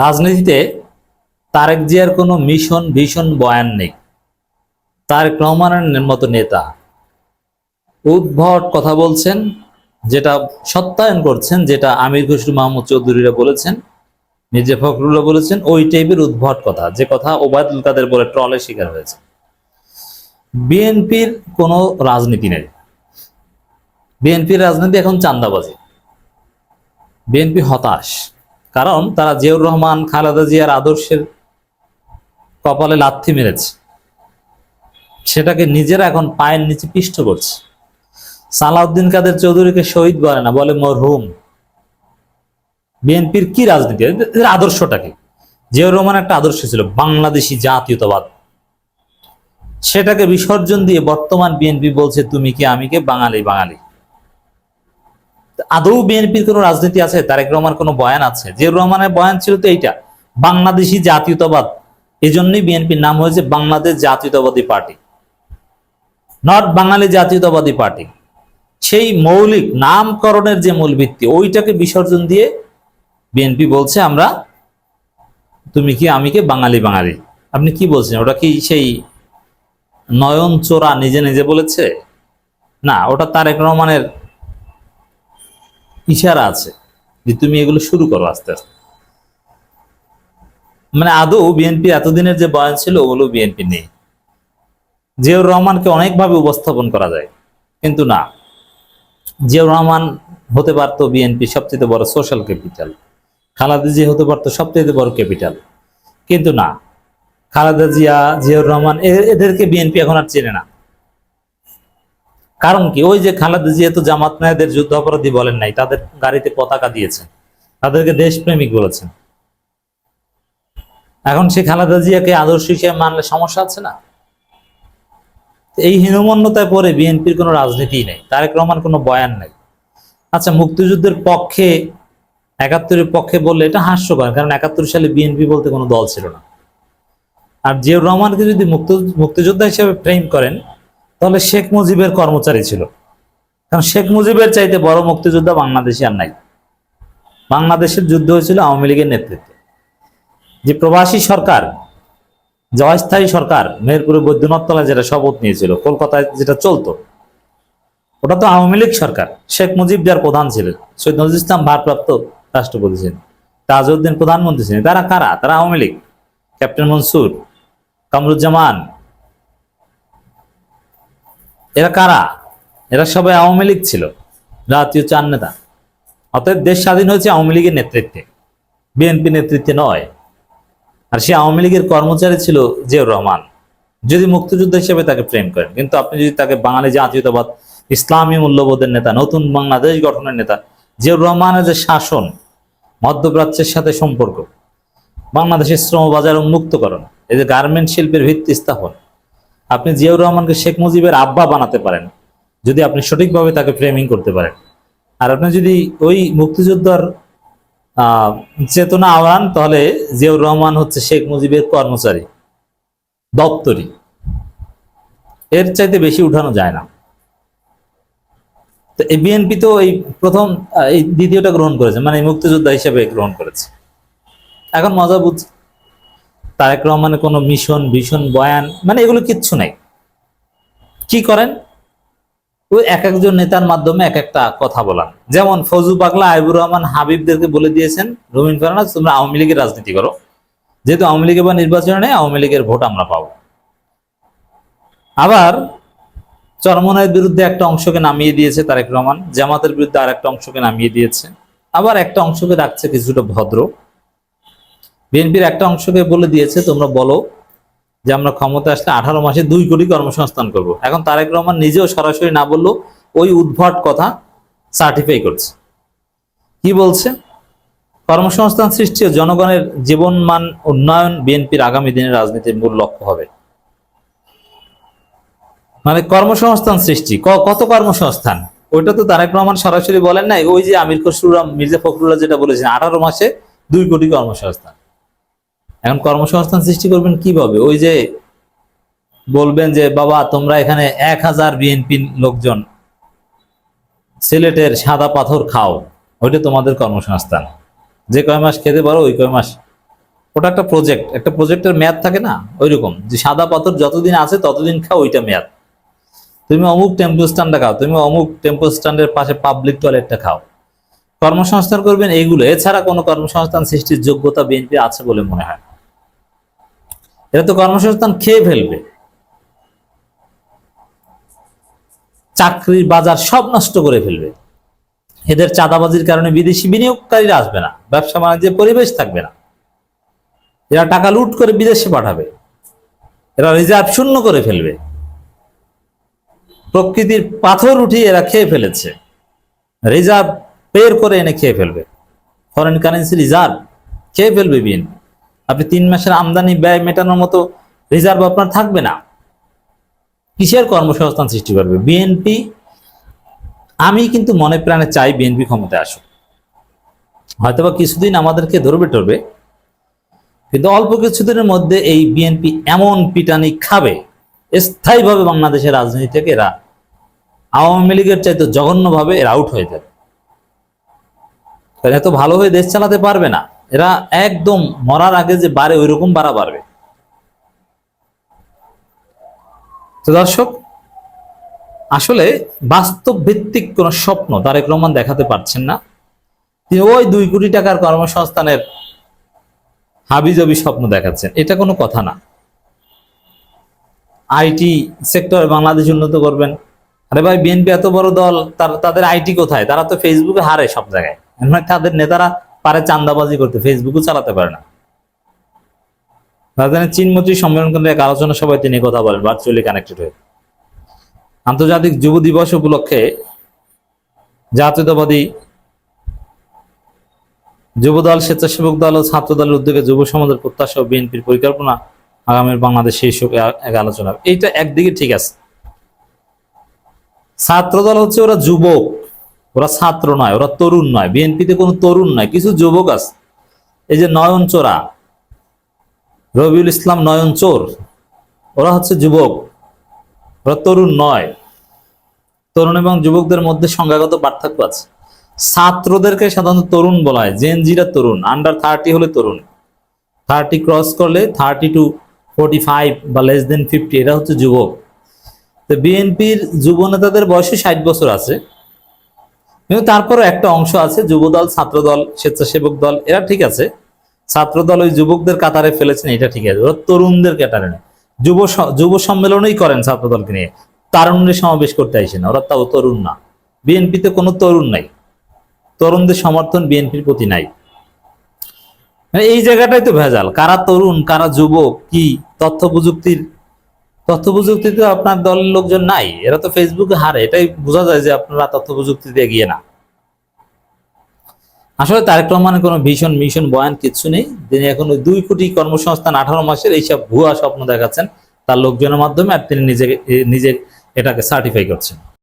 রাজনীতিতে তারেক জিয়ার কোনো মিশন ভীষণ বয়ান নেই। তারেক রহমানের মতো নেতা উদ্ভট কথা বলছেন, যেটা সত্যায়ন করছেন, যেটা আমির খুসরু মাহমুদ চৌধুরীরা বলেছেন, মির্জা ফখরুল্লাহ বলেছেন, ওই টাইপের উদ্ভট কথা, যে কথা ওবায়দুল কাদের বলে ট্রলের শিকার হয়েছে। বিএনপির কোনো রাজনীতি নেই। বিএনপির রাজনীতি এখন চান্দাবাজি বিএনপি হতাশ। কারণ তারা জিয়াউর রহমান, খালেদা জিয়ার আদর্শের কপালে লাথি মেরেছে। সেটাকে নিজেরা এখন পায়ের নিচে পিষ্ট করছে। সালাউদ্দিন কাদের চৌধুরীকে শহীদ বলে না, বলে মরহুম। বিএনপির কি রাজনীতি? এদের আদর্শটা কি? জিয়াউর রহমান একটা আদর্শ ছিল, বাংলাদেশি জাতীয়তাবাদ। সেটাকে বিসর্জন দিয়ে বর্তমান বিএনপি বলছে, তুমি কি আমি কে? বাঙালি বাঙালি। আদৌ বিএনপির কোনো রাজনীতি আছে? তারেক রহমান কোনো বয়ান আছে? জিয়াউর রহমানের বয়ান ছিল তো এইটা, বাংলাদেশি জাতীয়তাবাদ। এই জন্যই বিএনপির নাম হয়েছে বাংলাদেশ জাতীয়তাবাদী পার্টি। নট বাঙালি জাতীয়তাবাদী পার্টি। সেই মৌলিক নামকরণের যে মূল ভিত্তি, ওইটাকে বিসর্জন দিয়ে বিএনপি বলছে আমরা, তুমি কি, আমি কে বাঙালি বাঙালি? আপনি কি বলছেন? ওটা কি সেই নয়ন চোরা নিজে নিজে বলেছে? না, ওটা তারেক রহমানের ইশারা আছে যে তুমি এগুলো শুরু করো আস্তে আস্তে। মানে আদৌ বিএনপি এতদিনের যে বয়ান ছিল, ওগুলো বিএনপি নেই। জিয়াউর রহমানকে অনেকভাবে উপস্থাপন করা যায়, কিন্তু না। জিয়াউর রহমান হতে পারতো বিএনপি সবচেয়ে বড় সোশ্যাল ক্যাপিটাল খালেদা জিয়া হতে পারতো সবচেয়ে বড় ক্যাপিটাল কিন্তু না। খালেদা জিয়া, জিয়াউর রহমান এদেরকে বিএনপি এখন আর চেনে না। কারণ কি? ওই যে খালেদা জিয়া তো জামাত নায়দের যুদ্ধ অপরাধী বলেন নাই, তাদের গাড়িতে পতাকা দিয়েছেন। তাদেরকে দেশপ্রেমিক বলেছেন। এখন সে খালেদা জিয়াকে আদর্শ হিসেবে মানলে সমস্যা আছে না? এই হীনমন্যতায় পরে বিএনপির কোনো রাজনীতি নেই, তারেক রহমান কোনো বয়ান নেই। আচ্ছা মুক্তিযুদ্ধের পক্ষে, একাত্তরের পক্ষে বললে এটা হাস্যকর, কারণ একাত্তর সালে বিএনপি বলতে কোনো দল ছিল না। আর জিয়াউর রহমানকে যদি মুক্ত, মুক্তিযোদ্ধা হিসেবে ফ্রেম করেন তাহলে শেখ মুজিবের কর্মচারী ছিল। কারণ শেখ মুজিবের চাইতে বড় মুক্তিযোদ্ধা বাংলাদেশে আর নাই। বাংলাদেশের যুদ্ধ হয়েছিল আওয়ামী লীগের নেতৃত্বে। যে প্রবাসী সরকার যে অস্থায়ী সরকার মেহেরপুরে বৈদ্যনাথতলায় যেটা শপথ নিয়েছিল, কলকাতায় যেটা চলতো, ওটা তো আওয়ামী লীগ সরকার। শেখ মুজিব যার প্রধান ছিলেন সৈয়দ নজরুল ইসলাম ভারপ্রাপ্ত রাষ্ট্রপতি ছিলেন, তাজউদ্দিন প্রধানমন্ত্রী ছিলেন। তারা কারা? তারা আওয়ামী লীগ। ক্যাপ্টেন মনসুর, কামরুজ্জামান এরা কারা? এরা সবাই আওয়ামী লীগ ছিল, জাতীয় চার নেতা। অতএব দেশ স্বাধীন হয়েছে আওয়ামী লীগের নেতৃত্বে, বিএনপি নেতৃত্বে নয়। আর সে আওয়ামী লীগের কর্মচারী ছিল জিয়াউর রহমান। যদি মুক্তিযুদ্ধ হিসেবে তাকে প্রেম করেন, কিন্তু আপনি যদি তাকে বাঙালি জাতীয়তাবাদ, ইসলামী মূল্যবোধের নেতা, নতুন বাংলাদেশ গঠনের নেতা, জিয়াউর রহমানের যে শাসন, মধ্যপ্রাচ্যের সাথে সম্পর্ক, বাংলাদেশের শ্রম বাজার উন্মুক্তকরণ এই যে গার্মেন্ট শিল্পের ভিত্তি স্থাপন আপনি জিয়াউর রহমানকে শেখ মুজিবের আব্বা বানাতে পারেন, যদি আপনি সঠিকভাবে তাকে ফ্রেমিং করতে পারেন। আর আপনি যদি ওই মুক্তিযোদ্ধার চেতনা আওয়ান তাহলে জিয়াউর রহমান হচ্ছে শেখ মুজিবের কর্মচারী, দপ্তরি। এর চাইতে বেশি উঠানো যায় না। তো এই বিএনপি তো এই প্রথম এই দ্বিতীয়টা গ্রহণ করেছে মানে মুক্তিযোদ্ধা হিসেবে গ্রহণ করেছে। এখন মজা বুঝছে তারেক রহমানের কোনো মিশন ভীষণ বয়ান মানে এগুলো কিচ্ছু নাই। কি করেন? ওই এক একজন নেতার মাধ্যমে এক একটা কথা বলান। যেমন ফজু পাগলা আইবুর রহমান হাবিবদেরকে বলে দিয়েছেন, রবিন ফারনাস তোমরা আওয়ামী লীগের রাজনীতি করো। যেহেতু আওয়ামী লীগের বা নির্বাচনে নেই, আওয়ামী লীগের ভোট আমরা পাবো। আবার চরমনায়ের বিরুদ্ধে একটা অংশকে নামিয়ে দিয়েছে তারেক রহমান, জামাতের বিরুদ্ধে আর একটা অংশকে নামিয়ে দিয়েছে। আবার একটা অংশকে রাখছে কিছুটা ভদ্র। বিএনপির একটা অংশকে বলে দিয়েছে, তোমরা বলো যে আমরা ক্ষমতা আসলে আঠারো মাসে দুই কোটি কর্মসংস্থান করব। এখন তারেক রহমান নিজেও সরাসরি না বললেও ওই উদ্ভট কথা সার্টিফাই করছে। কি বলছে? কর্মসংস্থান সৃষ্টি ও জনগণের জীবনমান উন্নয়ন বিএনপির আগামী দিনের রাজনীতির মূল লক্ষ্য হবে। মানে কর্মসংস্থান সৃষ্টি কত কর্মসংস্থান? ওইটা তো তারেক রহমান সরাসরি বলেন নাই, ওই যে আমির খসরুরাম মির্জা ফখরুল্লাহ যেটা বলেছেন, আঠারো মাসে দুই কোটি কর্মসংস্থান। এখন কর্মসংস্থান সৃষ্টি করবেন কীভাবে? ওই যে বলবেন যে, বাবা, তোমরা এখানে এক হাজার বিএনপি লোকজন সিলেটের সাদা পাথর খাও। ওইটা তোমাদের কর্মসংস্থান। যে কয় মাস খেতে পারো, ওই কয় মাস। ওটা একটা প্রজেক্ট একটা প্রজেক্টের মেয়াদ থাকে না? ওইরকম। যে সাদা পাথর যতদিন আছে, ততদিন খাও ওইটা মেয়াদ তুমি অমুক টেম্পো স্ট্যান্ডটা খাও, তুমি অমুক টেম্পো স্ট্যান্ডের পাশে পাবলিক টয়লেটটা খাও। কর্মসংস্থান করবেন এইগুলো। এছাড়া কোনো কর্মসংস্থান সৃষ্টির যোগ্যতা বিএনপি আছে বলে মনে হয়। এরা তো কর্মসংস্থান খেয়ে ফেলবে। চাকরির বাজার সব নষ্ট করে ফেলবে। এদের চাঁদাবাজির কারণে বিদেশি বিনিয়োগকারীরা আসবে না, ব্যবসা বাণিজ্যের পরিবেশ থাকবে না। এরা টাকা লুট করে বিদেশে পাঠাবে। এরা রিজার্ভ শূন্য করে ফেলবে। প্রকৃতির পাথর উঠিয়ে এরা খেয়ে ফেলেছে। রিজার্ভ বের করে এনে খেয়ে ফেলবে। ফরেন কারেন্সি রিজার্ভ খেয়ে ফেলবে বিএনপি। আপনি তিন মাসের আমদানি ব্যয় মেটানোর মতো রিজার্ভ আপনার থাকবে না। কিসের কর্মসংস্থান সৃষ্টি করবে? বিএনপি আমি কিন্তু মনে প্রাণে চাই বিএনপি ক্ষমতায় আসুক। হয়তোবা কিছুদিন আমাদেরকে ধরবে টরবে, কিন্তু অল্প কিছুদিনের মধ্যে এই বিএনপি এমন পিটানি খাবে। স্থায়ীভাবে বাংলাদেশের রাজনীতি থেকে এরা আওয়ামী লীগের চাইতে জঘন্যভাবে এরা আউট হয়ে যাবে। এত ভালো হয়ে দেশ চালাতে পারবে না। এরা একদম মরার আগে যে বাড়ে ওই রকম বাড়া বাড়বে। তো দর্শক, আসলে বাস্তব ভিত্তিক কোন স্বপ্ন তারেক রহমান দেখাতে পারছেন না। তিনি ওই দুই কোটি টাকার কর্মসংস্থানের হাবিজাবি স্বপ্ন দেখাচ্ছেন। এটা কোনো কথা না। আইটি সেক্টর বাংলাদেশ উন্নত করবেন। আরে ভাই, বিএনপি এত বড় দল, তার তাদের আইটি কোথায়? তারা তো ফেসবুকে হারে সব জায়গায়। তাদের নেতারা পারে চান্দাবাজি করতে ফেসবুকও চালাতে পারে না। রাজধানী চীনমন্ত্রী সম্মেলন কেন্দ্রে এক আলোচনা সভায় তিনি কথা বলেন ভার্চুয়ালি কানেক্টেড হয়ে। আন্তর্জাতিক যুব দিবস উপলক্ষে জাতীয়তাবাদী যুবদল, স্বেচ্ছাসেবক দল ও ছাত্র দলের উদ্যোগে যুব সমাজের প্রত্যাশা ও বিএনপির পরিকল্পনা আগামীর বাংলাদেশ শীর্ষক এক আলোচনা। এইটা একদিকে ঠিক আছে। ছাত্র দল হচ্ছে ওরা যুবক। ওরা ছাত্র নয়, ওরা তরুণ নয়, বিএনপিতে কোনো তরুণ নয়, কিছু যুবক আছে। এই যে নয়ন চোরা, রবিউল ইসলাম নয়ন চোর, ওরা হচ্ছে যুবক, ওরা তরুণ নয়। তরুণ এবং যুবকদের মধ্যে সংজ্ঞাগত পার্থক্য আছে। ছাত্রদেরকে সাধারণত তরুণ বলা হয় জেন জিরা তরুণ আন্ডার থার্টি হলে তরুণ। থার্টি ক্রস করলে থার্টি টু ফোর্টি ফাইভ বা লেস দেন ফিফটি এটা হচ্ছে যুবক। তো বিএনপির যুব নেতাদের বয়সে ষাট বছর আছে। কিন্তু তারপরও একটা অংশ আছে, যুবদল, ছাত্রদল, স্বেচ্ছাসেবক দল, এরা ঠিক আছে। ছাত্রদল ওই যুবকদের কাতারে ফেলেছেন, এটা ঠিক আছে। ওরা তরুণদের কাতারে নেই। যুব যুব সম্মেলনই করেন ছাত্রদলকে নিয়ে। তারুণ্যের সমাবেশ করতে আইসে না ওরা তাও তরুণ না। বিএনপিতে কোনো তরুণ নাই। তরুণদের সমর্থন বিএনপির প্রতি নাই। মানে এই জায়গাটাই তো ভেজাল। কারা তরুণ, কারা যুবক, কি তথ্য প্রযুক্তির তথ্য প্রযুক্তিতে আপনার দলের লোকজন নাই, এরা তো ফেসবুকে হারে, এটাই বোঝা যায় যে আপনারা তথ্য প্রযুক্তিতে এগিয়ে না। আসলে তারেক রহমানের কোনো ভীষণ মিশন বয়ান কিচ্ছু নেই। তিনি এখন ওই দুই কোটি কর্মসংস্থান আঠারো মাসের এইসব ভুয়া স্বপ্ন দেখাচ্ছেন তার লোকজনের মাধ্যমে, আর তিনি নিজেকে নিজে এটাকে সার্টিফাই করছেন।